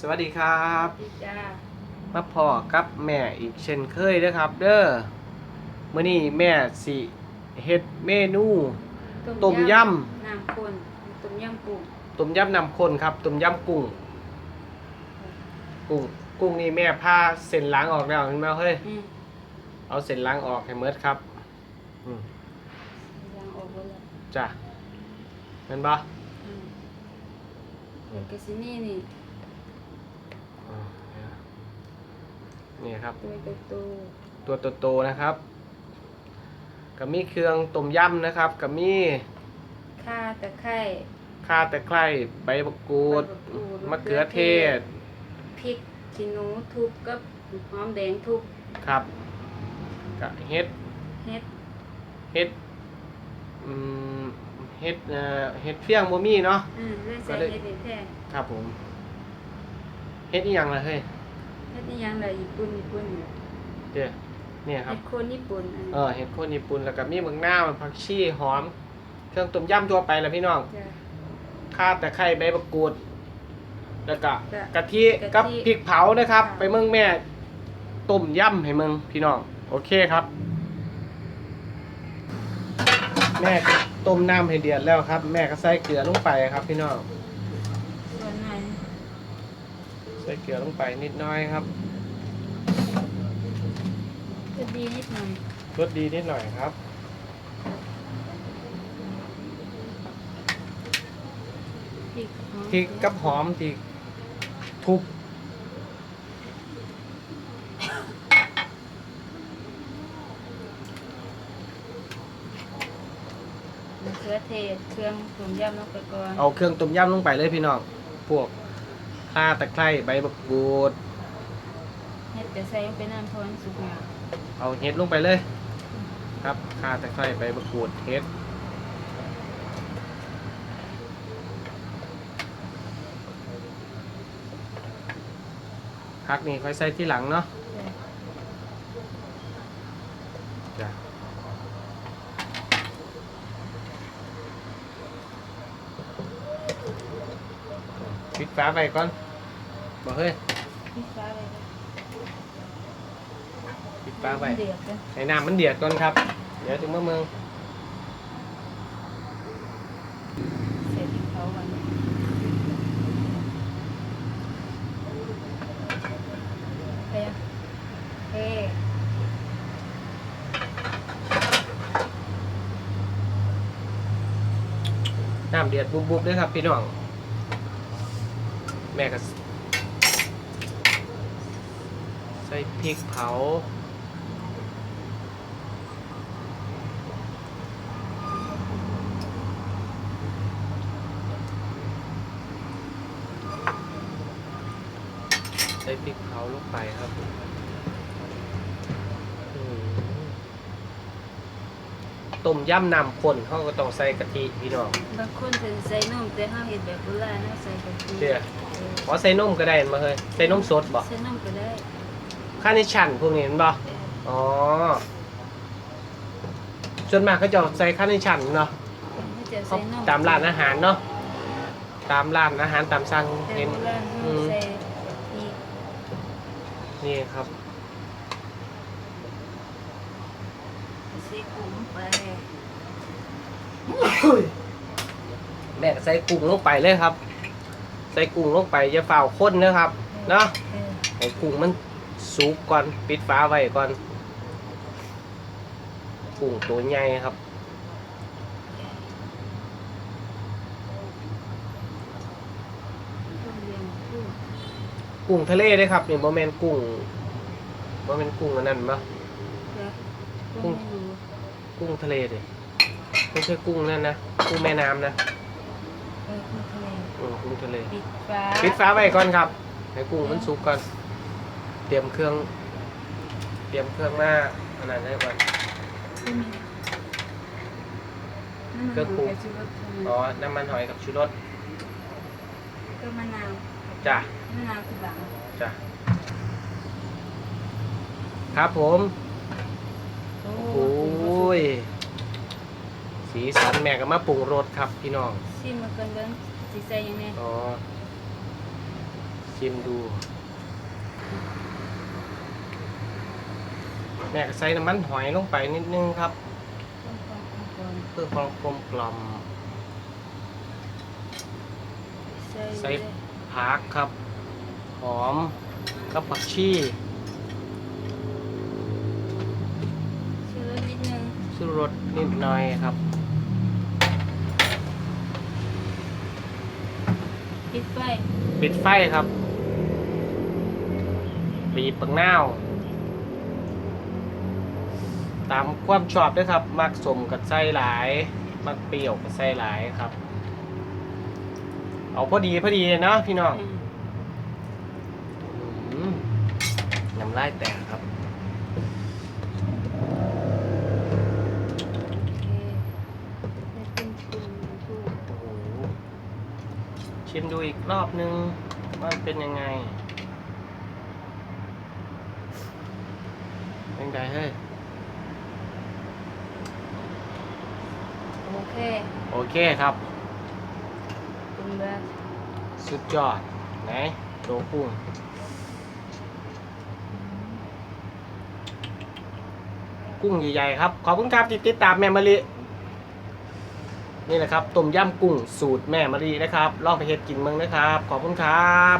สวัสดีครับ ดีจ้ามาพอกับแม่อีกเช่นเคยเด้อครับ เด้อมื้อนี้แม่สิเฮ็ดเมนู ต้มยน้ำข้นต้มยำกุ้งต้มยำน้ำข้นครับต้มยำกุ้ง กุ้ง กุ้งนี่แม่พาเส้นล้างออกแล้วเห็นไหมเฮ้ย อืมเอาเส้นล้างออกให้หมดครับอืมยางออกหมดแล้วจ้ะเห็นปะอืมเดี๋ยวกระสินี่นี่ อ่า นี่ครับ ตัวกระตูตัวโตๆนะครับก็มีเครื่องต้มยำนะครับก็มีข่าตะไคร้ข่าตะไคร้ใบมะกรูดใบมะกรูดมะเขือเทศพริกขี้หนูทุบกับหอมแดงทุบครับกับเฮ็ดเฮ็ดเฮ็ดอืมเฮ็ดเอ่อเฮ็ดเฟี้ยงบ่มีเนาะ อืมเลยใส่ก็เลยเฮ็ดนี่แท้ครับผม เฮ็ดอีหยังล่ะเฮ้ย เฮ็ดนี่ยังเลยญี่ปุ่นญี่ปุ่นเนี่ยเด้อเนี่ยครัเฮ็บดคนญี่ปุ่นอันเออเฮ็ดคนญี่ปุ่นแล้วก็มีเมืองนาวผักชีหอม เครื่องต้มยำทั่วไปล่ะพี่น้องจ้ะข่าตะไคร้ใบมะกรูด แล้วก็จ้ะกะทิกะทิกับพริกเผานะครับ ค่ะ ไปเมืองแม่ต้มยำให้เมืองพี่น้อง โอเคครับ แม่ก็ต้มน้ำให้เดือดแล้วครับ แม่ก็ใส่เกลือลงไปครับ พี่น้อง ส่วนไหน ใส่เกลือลงไปนิดน้อยครับจะดีนิดหน่อยรสดีนิดหน่อยครับ พริกหอมพริกกับหอมที่ทุบมะเขือเทศเครื่องต้มยำลงไปก่อนเอาเครื่องต้มยำลงไปเลยพี่น้อง พวก ข่าตะไคร้ใบมะกรูด เฮ็ดจะใส่ลงไปน้ำพอนสุกงาเอาเห็ดลงไปเลย ครับข่าตะไคร้ใบมะกรูดเห็ดพักนี่ค่อยใส่ที่หลังเนาะจ้ะปิดฝาไปก่อน บอกเฮ้ยพริกฟ้าเลยนะปิดฝาไปเดือดกันให้น้ำมันเดือดก่อนครับ เดี๋ยวถึงเมื่อเมืองใส่พริกเผาก่อนเฮ้ยเฮ้น้ำเดือดบุบๆด้วยครับพี่น้อง แม่ก็ใส่พริกเผาใส่พริกเผาลงไปครับอืมต้มยำน้ำข้นเขาก็ต้องใส่กะทิพี่น้องบางคนถึงใส่นมแต่ห้าเห็ดแบบโบราณนะใส่กะทิเดี๋ยวเอออ๋อใส่นมก็ได้มาเฮ้ยใส่นมสดบ่ใส่นมก็ได้ ค่าในชั้นพวกนี้เห็นบ่เอออ๋อ ส่วนมากเขาจะใส่ค่าในชั้นเนาะเขาจะเขาใส่นมตามร้านอาหารเนาะ ตามร้านอาหารตามสั่งแต่เห็นโบราณอืเขามใส่อีกนี่ครับใส่กุ้งไปแม่ก็ใส่กุ้งลงไปเลยครับ ใส่กุ้งลงไปอย่าฝ่าวข้นนะครับ เนาะเออให้กุ้งมัน สุกก่อน ปิดฝาไว้ก่อนกุ้งตัวใหญ่ครับต้มยำกุ้งกุ้งทะเลเด้ครับนี่บ่แม่นกุ้งบ่แม่นกุ้งอันนั้นบ่เดี๋ยวกุ้กุ้งงไม่รู้กุ้งทะเลดิไม่ใช่กุ้งนั่นนะกุ้งแม่น้ำนะเออกุ้งทะเลอืมกุ้งทะเลปิดฟ้าปิดฝาไว้ก่อนครับให้กุ้งมันสุกก่อน เตรียมเครื่อง เตรียมเครื่องหน้าอันนั้นให้ก่อนเครื่องปรุงอ๋อน้ำมันหอยกับชูรสก็มะนาวจ้ะมะนาวคือหลังจ้ะครับผมโอ้โอ้ยสีสันแม่ก็มาปรุงรสครับพี่น้องชิมมากันเบิ้งสีใส่ยังไงอ๋อสีชิมดู แม่ก็ใส่น้ำมันหอยลงไปนิดนึงครับ เพื่อความกลมกล่อมใส่ใส่ผักครับ หอมกับผักชีชื่อนิดนึงชูรสนิดหน่อยครับปิดไฟ ปิดไฟครับบีบปังนาว ตามความชอบด้วยครับ มักสมกับไส้หลาย มักเปรี้ยวกับไส้หลายครับ เอาพอดีพอดีเนาะพี่น้องอืมอืมน้ำลายแตกครับโอเคแล้วคุณคุณดูโอ้โหชิมดูอีกรอบนึงว่ามันเป็นยังไงเป็นไงเฮ้ย โอ เคโอเคครับ เป็นแบบสุดยอด ไหนโตกุ้งกุ้งใหญ่ๆครับ ขอบคุณครับที่ติดตามแม่มะลินี่แหละครับต้มยำกุ้งสูตรแม่มะลินะครับ ลองไปเฮ็ดกินเมืองนะครับ ขอบคุณครับ